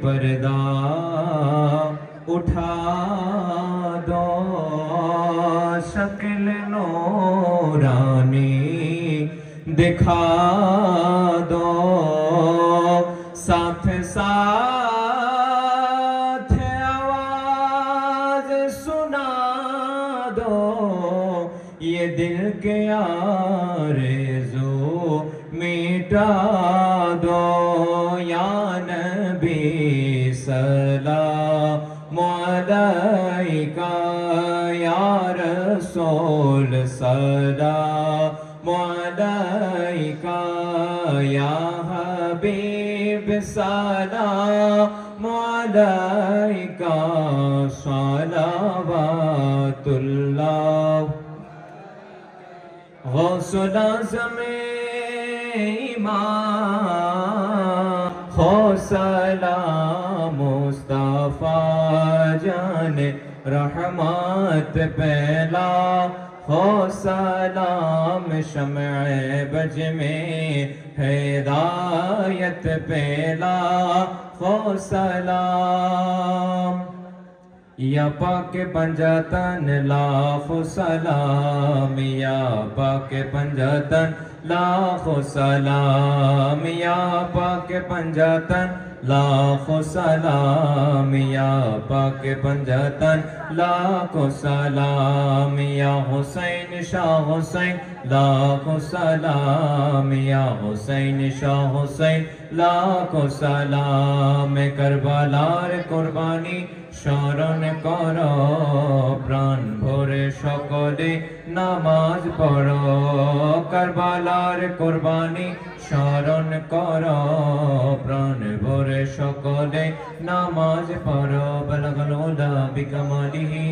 پردہ اٹھا دو شکل نورانی دکھا دو ساتھ ساتھ آواز سنا دو یہ دل کے آرزو مٹا دو نبي سلام عليك يا رسول سلام عليك يا حبيب سلام عليك صلوات الله. غوث العظم إمام خوصلہ مصطفیٰ جان رحمت پہلا ہو سلام شمع بج میں ہدایت پہلا ہو سلام۔ یا پاک پنجتن لاکھ سلام۔ یا پاک پنجتن لاکھ سلام۔ یا پاک پنجتن لاکھ سلام یا پاک پنجتن لاکھ سلام یا حسین شاہ حسین لاکھ سلام یا حسین شاہ حسین لاکھ سلام کربلار قربانی স্মরণ কর প্রাণ ভরে সকলে নামাজ পড়ো কারবালার কোরবানি স্মরণ কর প্রাণ ভরে সকলে নামাজ পড়ো বলগল ওলা বিকামালিহি